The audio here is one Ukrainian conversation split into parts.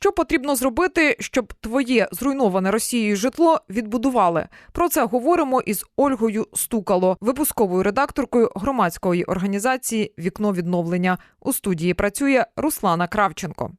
Що потрібно зробити, щоб твоє зруйноване Росією житло відбудували? Про це говоримо із Ольгою Стукало, випусковою редакторкою громадської організації Вікно відновлення. У студії працює Руслана Кравченко.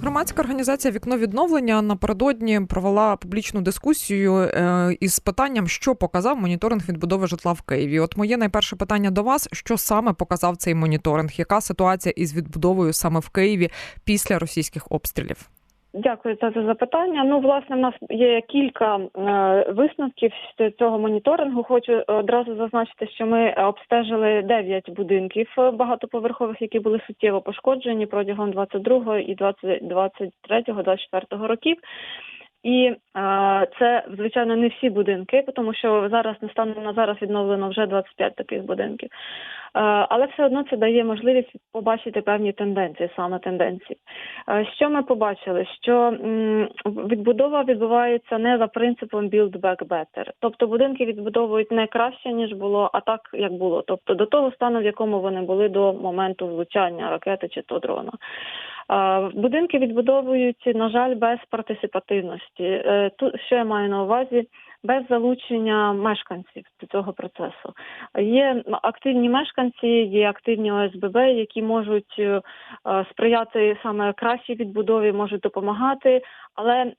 Громадська організація Вікно відновлення напередодні провела публічну дискусію е, із питанням, що показав моніторинг відбудови житла в Києві. От моє найперше питання до вас: що саме показав цей моніторинг? Яка ситуація із відбудовою саме в Києві після російських обстрілів? Дякую за це запитання. Ну, власне, в нас є кілька е, висновків з цього моніторингу. Хочу одразу зазначити, що ми обстежили 9 будинків багатоповерхових, які були суттєво пошкоджені протягом 22 і 23-24 років. І е, це звичайно не всі будинки, тому що зараз не станом на зараз відновлено вже 25 таких будинків. Е, але все одно це дає можливість побачити певні тенденції, саме тенденції. Е, що ми побачили? Що м, відбудова відбувається не за принципом build back better. Тобто будинки відбудовують не краще ніж було, а так як було. Тобто до того стану, в якому вони були до моменту влучання ракети чи то дрона. Будинки відбудовують, на жаль, без партисипативності. Е, тут що я маю на увазі, без залучення мешканців до цього процесу. Є активні мешканці, є активні ОСББ, які можуть е, сприяти саме кращій відбудові, можуть допомагати, але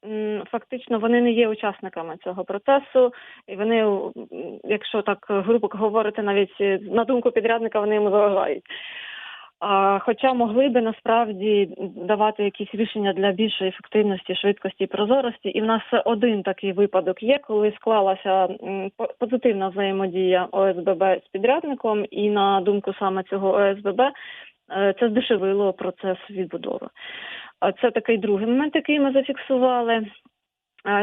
фактично вони не є учасниками цього процесу, і вони, якщо так грубо говорити, навіть на думку підрядника, вони йому заважають. Хоча могли би насправді давати якісь рішення для більшої ефективності, швидкості і прозорості, і в нас один такий випадок є, коли склалася позитивна взаємодія ОСББ з підрядником, і на думку саме цього ОСББ е, це здешевило процес відбудови. Це такий другий момент, який ми зафіксували.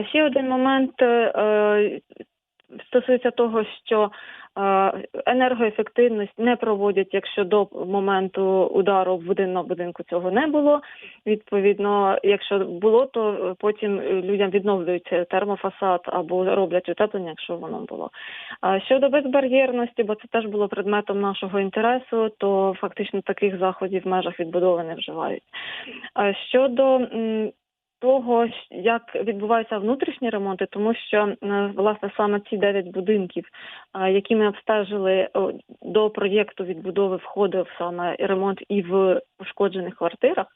Ще один момент е, стосується того, що енергоефективність не проводять, якщо до моменту удару в будинок будинку цього не було. Відповідно, якщо було, то потім людям відновлюють термофасад або роблять утеплення, якщо воно було. Щодо безбар'єрності, бо це теж було предметом нашого інтересу, то фактично таких заходів в межах відбудови не вживають. Щодо того, як відбуваються внутрішні ремонти, тому що е, власне саме ці дев'ять будинків, е, які ми обстежили до проєкту відбудови, входив саме ремонт і в пошкоджених квартирах,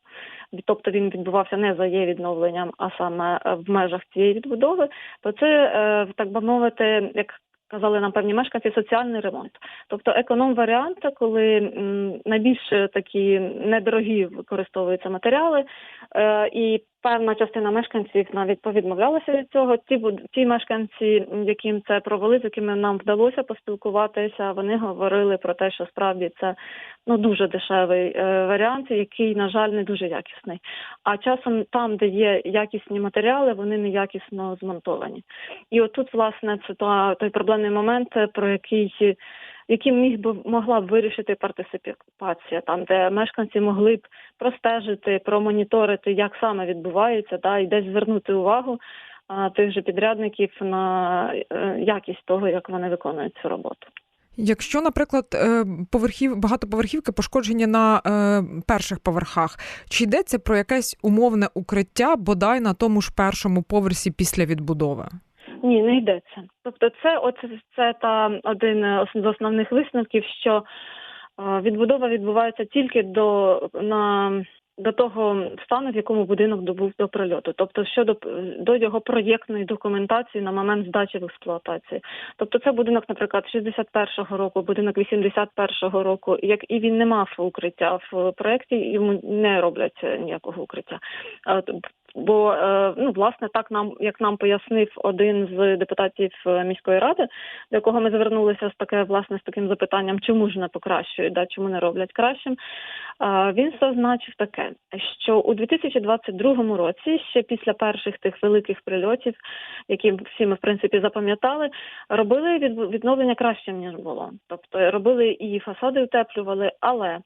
тобто він відбувався не за є відновленням, а саме в межах цієї відбудови, то це е, так би мовити, як Казали нам певні мешканці соціальний ремонт, тобто економ варіант, коли найбільш такі недорогі використовуються матеріали, е, і Певна частина мешканців навіть повідмовлялася від цього. Ті ті мешканці, яким це провели, з якими нам вдалося поспілкуватися, вони говорили про те, що справді це ну дуже дешевий е, варіант, який, на жаль, не дуже якісний. А часом там, де є якісні матеріали, вони неякісно змонтовані. І отут, власне, це та той проблемний момент, про який яким міг би могла б вирішити партисипація, там де мешканці могли б простежити, промоніторити, як саме відбувається, та і десь звернути увагу а, тих же підрядників на е, якість того, як вони виконують цю роботу. Якщо, наприклад, е, поверхів багатоповерхівки пошкоджені на е, перших поверхах, чи йдеться про якесь умовне укриття бодай на тому ж першому поверсі після відбудови? Ні, не йдеться. Тобто, це оце це та один з основних висновків, що е, відбудова відбувається тільки до на до того стану, в якому будинок добув до прильоту, тобто щодо до його проєктної документації на момент здачі в експлуатації. Тобто, це будинок, наприклад, 61-го року, будинок 81-го року, як і він не мав укриття в проєкті, йому не роблять ніякого укриття. Бо е, ну власне так нам як нам пояснив один з депутатів міської ради, до якого ми звернулися з таке власне з таким запитанням, чому ж не покращують, да чому не роблять кращим. Він зазначив таке, що у 2022 році, ще після перших тих великих прильотів, які всі ми в принципі запам'ятали, робили відновлення кращим ніж було. Тобто робили і фасади утеплювали, але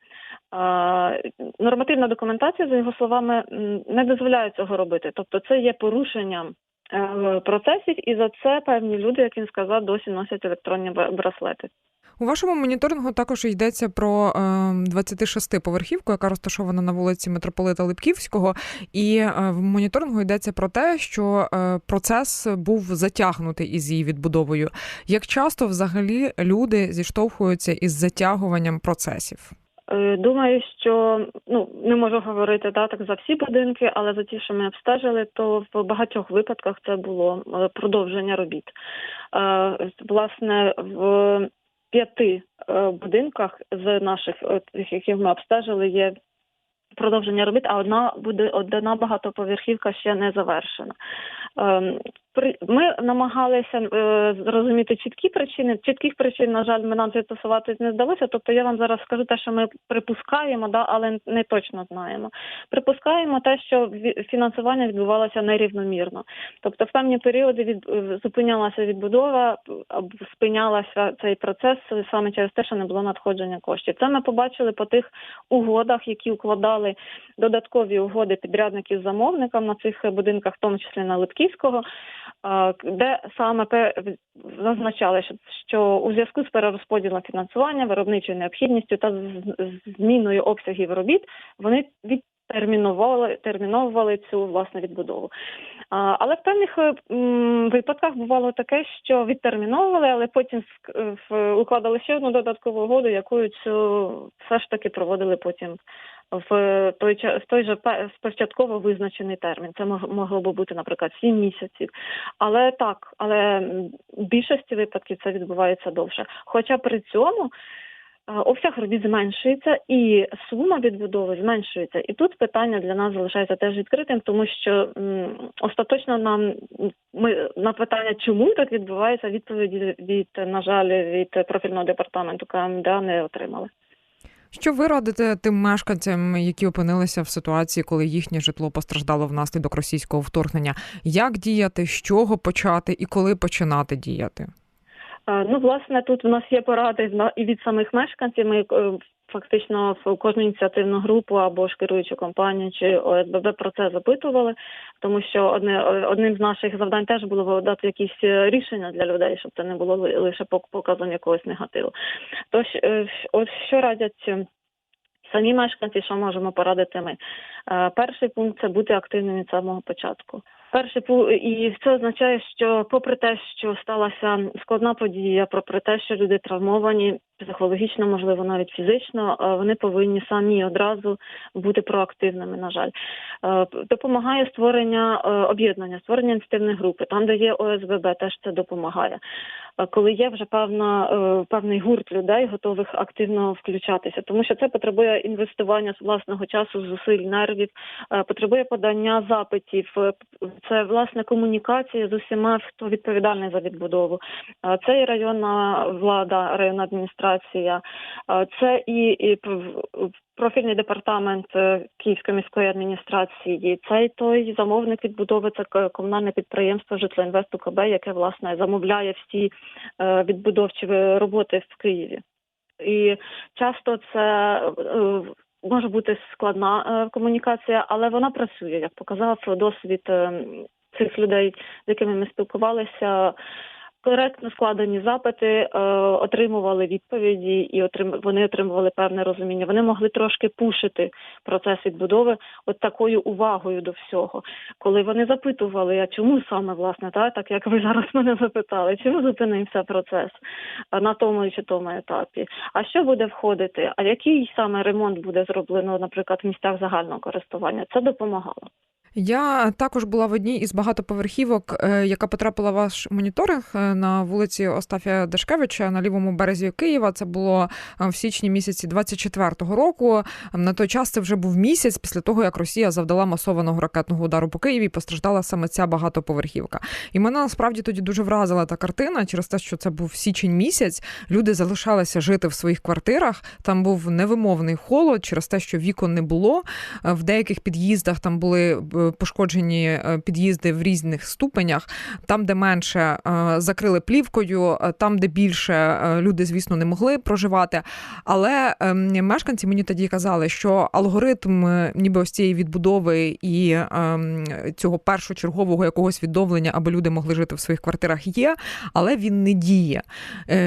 нормативна документація за його словами не дозволяє цього робити. Тобто, це є порушенням е, процесів, і за це певні люди, як він сказав, досі носять електронні браслети. У вашому моніторингу також йдеться про 26-поверхівку, яка розташована на вулиці Митрополита Липківського, і в моніторингу йдеться про те, що процес був затягнутий із її відбудовою. Як часто взагалі люди зіштовхуються із затягуванням процесів? Е, думаю, що ну не можу говорити да, так за всі будинки, але за ті, що ми обстежили, то в багатьох випадках це було е, продовження робіт. Е, власне, в п'яти будинках з наших, яких ми обстежили, є продовження робіт, а одна буде одна багатоповерхівка ще не завершена. Ем, ми намагалися е, зрозуміти чіткі причини. Чітких причин, на жаль, ми нам з'ясувати не вдалося. Тобто я вам зараз скажу те, що ми припускаємо, да, але не точно знаємо. Припускаємо те, що фінансування відбувалося нерівномірно. Тобто, в певні періоди від е, зупинялася відбудова, спинялася цей процес саме через те, що не було надходження коштів. Це ми побачили по тих угодах, які укладали додаткові угоди підрядників замовникам на цих будинках, в тому числі на Липківського де саме зазначали, що у зв'язку з перерозподілом фінансування, виробничою необхідністю та зміною обсягів робіт вони відтерміновували терміновували цю власне відбудову. Але в певних випадках бувало таке, що відтерміновували, але потім укладали ще одну додаткову угоду, якою цю все ж таки проводили потім в той в той же спочатково визначений термін. Це могло би бути, наприклад, 7 місяців. Але так, але в більшості випадків це відбувається довше. Хоча при цьому. Обсяг робіт зменшується і сума відбудови зменшується. І тут питання для нас залишається теж відкритим, тому що м, остаточно нам ми на питання, чому так відбувається, відповіді від на жаль від профільного департаменту КМДА не отримали. Що ви радите тим мешканцям, які опинилися в ситуації, коли їхнє житло постраждало внаслідок російського вторгнення? Як діяти, з чого почати і коли починати діяти? Ну, власне, тут в нас є поради і від самих мешканців. Ми е, фактично в кожну ініціативну групу або ж керуючу компанію чи ОСББ про це запитували, тому що одне одним з наших завдань теж було дати якісь рішення для людей, щоб це не було лише показом якогось негативу. Тож е, ось що радять. Самі мешканці, що можемо порадити ми. Е, перший пункт це бути активним від самого початку. Перший і це означає, що, попри те, що сталася складна подія, попри те, що люди травмовані, психологічно, можливо, навіть фізично, е, вони повинні самі одразу бути проактивними. На жаль, е, допомагає створення е, об'єднання, створення ініціативної групи, там, де є ОСББ, теж це допомагає. Коли є вже певна певний гурт людей, готових активно включатися, тому що це потребує інвестування власного часу, зусиль нервів, потребує подання запитів. Це власне комунікація з усіма, хто відповідальний за відбудову. Це і районна влада, районна адміністрація, це і, і профільний департамент е, Київської міської адміністрації. Це і той замовник відбудови, це комунальне підприємство «Житлоінвест УКБ», яке власне замовляє всі е, відбудовчі роботи в Києві. І часто це е, може бути складна комунікація, але вона працює, як показав досвід цих людей, з якими ми спілкувалися коректно складені запити, е, отримували відповіді, і отрим... вони отримували певне розуміння. Вони могли трошки пушити процес відбудови от такою увагою до всього, коли вони запитували, а чому саме власне так, так як ви зараз мене запитали, чому зупинився процес на тому чи тому етапі? А що буде входити? А який саме ремонт буде зроблено, наприклад, в місцях загального користування? Це допомагало. Я також була в одній із багатоповерхівок, е, яка потрапила в ваш моніторинг е, на вулиці Остафія Дашкевича на лівому березі Києва. Це було е, в січні місяці 24-го року. На той час це вже був місяць після того, як Росія завдала масованого ракетного удару по Києві. Постраждала саме ця багатоповерхівка. І мене насправді тоді дуже вразила та картина через те, що це був січень місяць. Люди залишалися жити в своїх квартирах. Там був невимовний холод через те, що вікон не було. В деяких під'їздах там були пошкоджені під'їзди в різних ступенях. Там, де менше закрили плівкою, там, де більше люди, звісно, не могли проживати. Але ем, мешканці мені тоді казали, що алгоритм, ніби ось цієї відбудови і ем, цього першочергового якогось відновлення, аби люди могли жити в своїх квартирах, є, але він не діє.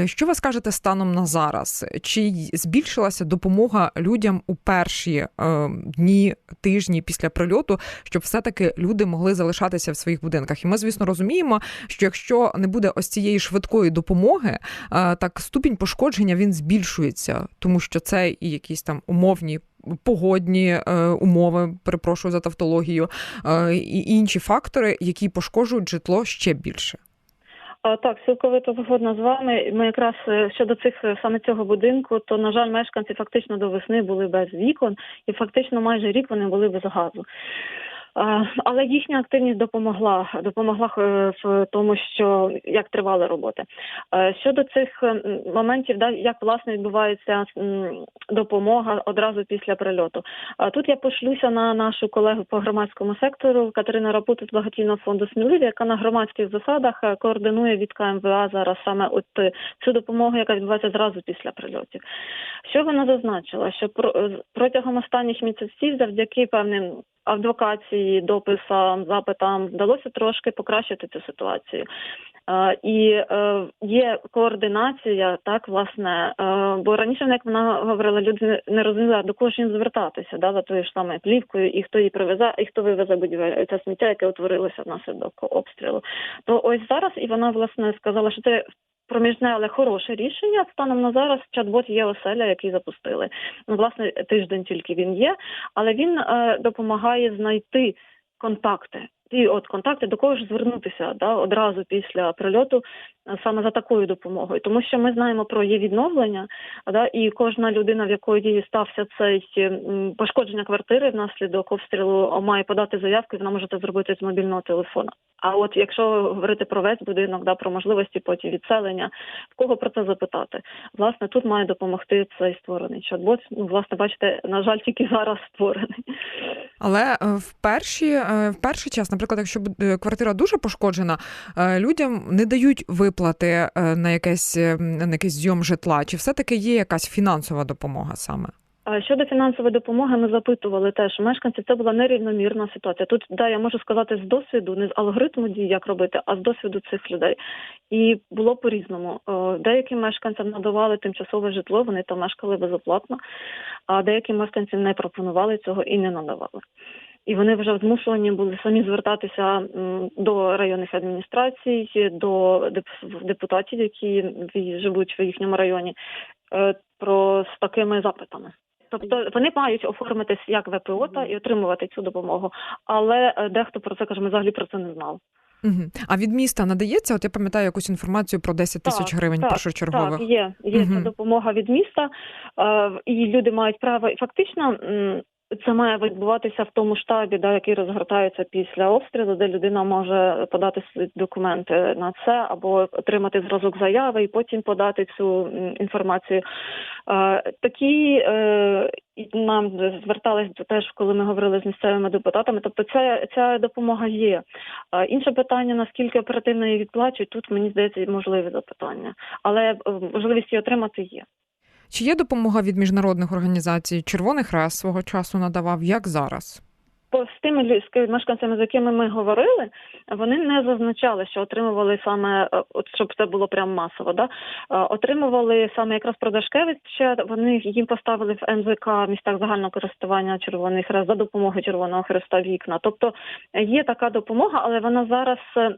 Що ви скажете станом на зараз? Чи збільшилася допомога людям у перші ем, дні, тижні після прильоту, щоб все-таки люди могли залишатися в своїх будинках? І ми, звісно, розуміємо, що якщо не буде ось цієї швидкої допомоги, е, так ступінь пошкодження він збільшується, тому що це і якісь там умовні. Погодні е, умови, перепрошую за тавтологію, е, і інші фактори, які пошкоджують житло ще більше. Так, цілковито згодна з вами. Ми якраз е, щодо цих е, саме цього будинку, то на жаль, мешканці фактично до весни були без вікон, і фактично майже рік вони були без газу. Але їхня активність допомогла допомогла е, в тому, що як тривали роботи. Е, щодо цих моментів, як власне відбувається допомога одразу після прильоту. Тут я пошлюся на нашу колегу по громадському сектору Катерина Рапуту з благодійного фонду Сміливі, яка на громадських засадах е, координує від КМВА зараз саме от цю допомогу, яка відбувається зразу після прильотів. Що вона зазначила? Що протягом останніх місяців завдяки певним адвокації, дописам, запитам вдалося трошки покращити цю ситуацію. І е, є координація, так власне, е, бо раніше, як вона говорила, люди не розуміли, до кого ж їм звертатися, да, за тою ж саме плівкою, і хто її привезе, і хто вивезе будівель це сміття, яке утворилося внаслідок обстрілу. То ось зараз і вона власне сказала, що це проміжне, але хороше рішення. Станом на зараз чат-бот є оселя, який запустили. Ну, власне, тиждень тільки він є, але він е, допомагає знайти контакти і от контакти до кого ж звернутися да, одразу після прильоту е, саме за такою допомогою, тому що ми знаємо про її відновлення, да, і кожна людина, в якої стався цей пошкодження квартири внаслідок обстрілу, має подати заявку, і вона може це зробити з мобільного телефона. А от якщо говорити про весь будинок, да про можливості потім відселення, в кого про це запитати? Власне, тут має допомогти цей створений чат-бот. Ну, власне, бачите, на жаль, тільки зараз створений. Але е, в перші е, в перший час, наприклад, якщо е, квартира дуже пошкоджена, людям не дають виплати на якесь на якийсь зйом житла. Чи все таки є якась фінансова допомога саме? Щодо фінансової допомоги, ми запитували теж мешканців. Це була нерівномірна ситуація. Тут да, я можу сказати з досвіду, не з алгоритму дій, як робити, а з досвіду цих людей. І було по різному. Деяким мешканцям надавали тимчасове житло, вони там мешкали безоплатно, а деяким мешканцям не пропонували цього і не надавали. І вони вже змушені були самі звертатися до районних адміністрацій, до депутатів, які живуть в їхньому районі, е, про з такими запитами. Тобто вони мають оформитись як ВПО та і отримувати цю допомогу, але е, дехто про це каже, ми взагалі про це не знав. Угу. А від міста надається? От я пам'ятаю якусь інформацію про 10 тисяч гривень так, першочергових. Так, є є угу. ця допомога від міста, е, і люди мають право. Фактично, це має відбуватися в тому штабі, да, який розгортається після обстрілу, де людина може подати документи на це або отримати зразок заяви і потім подати цю інформацію. Е, такі е, нам звертались теж, коли ми говорили з місцевими депутатами. Тобто, ця ця допомога є. Е, інше питання: наскільки оперативно її відплачують, тут мені здається можливі запитання, але можливість її отримати є. Чи є допомога від міжнародних організацій? Червоний Хрест свого часу надавав, як зараз? З тими мешканцями, з якими ми говорили, вони не зазначали, що отримували саме, е, от щоб це було прям масово. Да? Е, отримували саме якраз Продашкевича, Вони їм поставили в НЗК містах загального користування Червоний Хрест за допомогою Червоного Хреста вікна. Тобто є така допомога, але вона зараз е,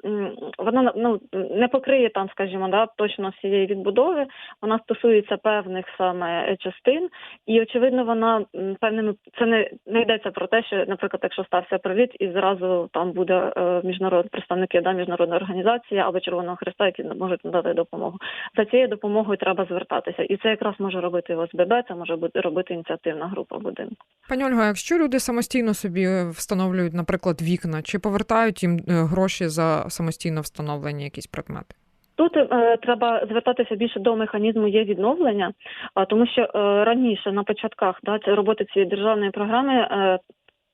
вона ну не покриє там, скажімо, да, точно всієї відбудови. Вона стосується певних саме частин, і очевидно, вона певними це не, не йдеться про те, що, наприклад якщо стався привіт, і зразу там буде е, міжнародні представники да, міжнародної організації або Червоного Христа, які можуть надати допомогу. За цією допомогою треба звертатися, і це якраз може робити ОСББ, це може бути робити ініціативна група будинку. Пані Ольга, якщо люди самостійно собі встановлюють, наприклад, вікна, чи повертають їм е, гроші за самостійно встановлені якісь предмети? Тут е, треба звертатися більше до механізму є відновлення, а тому що е, раніше на початках да, роботи цієї державної програми е,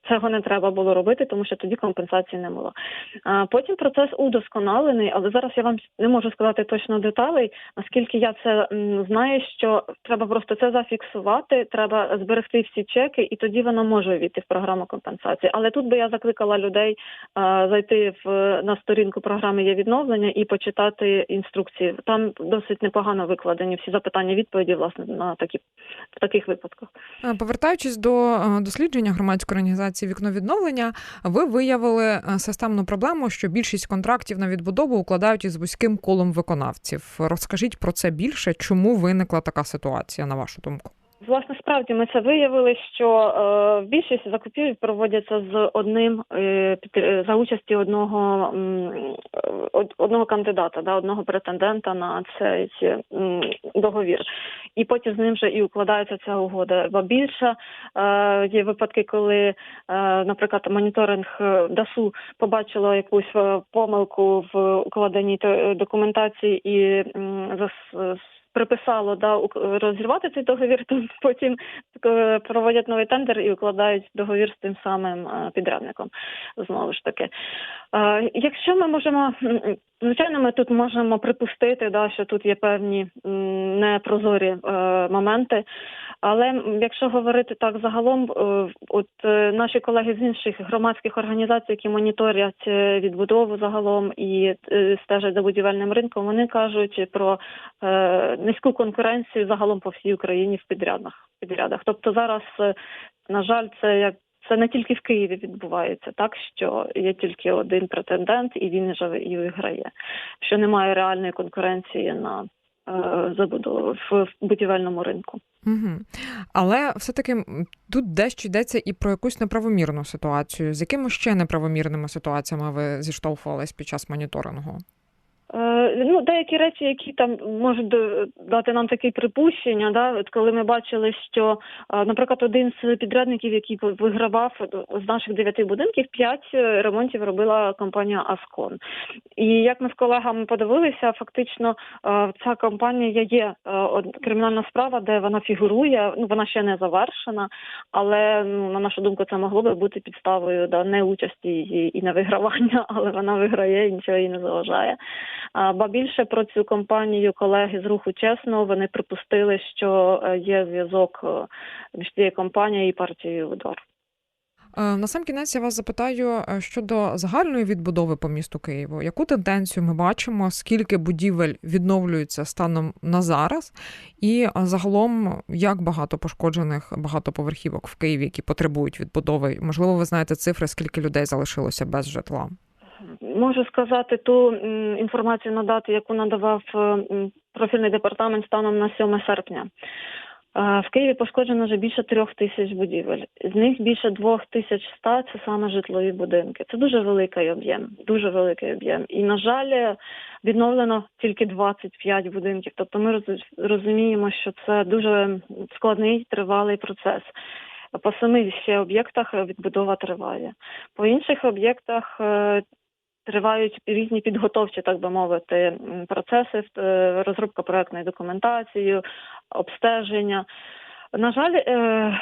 цього не треба було робити, тому що тоді компенсації не було. А потім процес удосконалений, але зараз я вам не можу сказати точно деталей. Наскільки я це знаю, що треба просто це зафіксувати, треба зберегти всі чеки, і тоді вона може війти в програму компенсації. Але тут би я закликала людей а, зайти в на сторінку програми є відновлення і почитати інструкції. Там досить непогано викладені всі запитання, відповіді власне на такі в таких випадках. Повертаючись до дослідження громадської організації вікно відновлення, ви виявили е, системну проблему, що більшість контрактів на відбудову укладають із вузьким колом виконавців. Розкажіть про це більше, чому виникла така ситуація, на вашу думку? Власне, справді ми це виявили, що е, більшість закупівель проводяться з одним е, е, за участі одного е, одного кандидата, да, одного претендента на цей м, договір, і потім з ним же і укладається ця угода. Бо більше е, є випадки, коли, е, наприклад, моніторинг е, ДАСУ побачило якусь е, помилку в укладеній те- документації і зас- приписало да розірвати цей договір, то потім е, проводять новий тендер і укладають договір з тим самим е, підрядником. Знову ж таки, Е, якщо ми можемо звичайно, ми тут можемо припустити, да, що тут є певні непрозорі моменти. Але якщо говорити так загалом, от наші колеги з інших громадських організацій, які моніторять відбудову загалом і стежать за будівельним ринком, вони кажуть про низьку конкуренцію загалом по всій Україні в підрядах. підрядах. Тобто зараз, е, на жаль, це як це не тільки в Києві відбувається, так що є тільки один претендент, і він і виграє. Що немає реальної конкуренції на е, забудову в будівельному ринку. Угу. Але все-таки тут дещо йдеться і про якусь неправомірну ситуацію. З якими ще неправомірними ситуаціями ви зіштовхувались під час моніторингу? Е, Ну, деякі речі, які там можуть дати нам таке припущення, да, от коли ми бачили, що, е, наприклад, один з підрядників, який ви- вигравав з наших дев'яти будинків, п'ять е, ремонтів робила компанія Аскон. І як ми з колегами подивилися, фактично ця компанія є кримінальна справа, де вона фігурує. Ну вона ще не завершена, але ну, на нашу думку, це могло би бути підставою да, не участі її і не вигравання, але вона виграє і нічого їй не заважає. Ба більше про цю компанію колеги з руху чесно вони припустили, що е, є зв'язок е, між цією компанією і партією удар. Е, На сам кінець я вас запитаю щодо загальної відбудови по місту Києву. Яку тенденцію ми бачимо? Скільки будівель відновлюється станом на зараз? І загалом як багато пошкоджених багатоповерхівок в Києві, які потребують відбудови? Можливо, ви знаєте цифри, скільки людей залишилося без житла? Можу сказати ту інформацію надати, яку надавав е, профільний департамент станом на 7 серпня. Е, В Києві пошкоджено вже більше трьох тисяч будівель. З них більше двох тисяч ста це саме житлові будинки. Це дуже великий об'єм, дуже великий об'єм. І на жаль, відновлено тільки 25 будинків. Тобто ми роз- розуміємо, що це дуже складний тривалий процес. По самих ще об'єктах відбудова триває. По інших об'єктах е, тривають різні підготовчі, так би мовити, процеси, е, розробка проектної документації, обстеження. На жаль, е,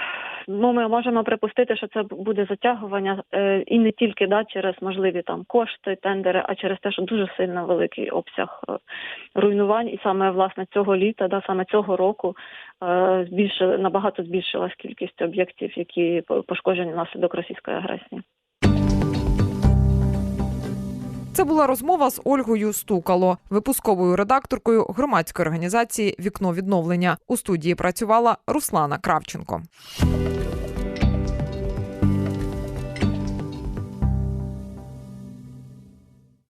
ну, ми можемо припустити, що це буде затягування е, і не тільки да, через можливі там кошти, тендери, а через те, що дуже сильно великий обсяг руйнувань, і саме власне цього літа, да, саме цього року збільшили набагато збільшилась кількість об'єктів, які пошкоджені внаслідок російської агресії. Це була розмова з Ольгою Стукало, випусковою редакторкою громадської організації Вікно відновлення. У студії працювала Руслана Кравченко.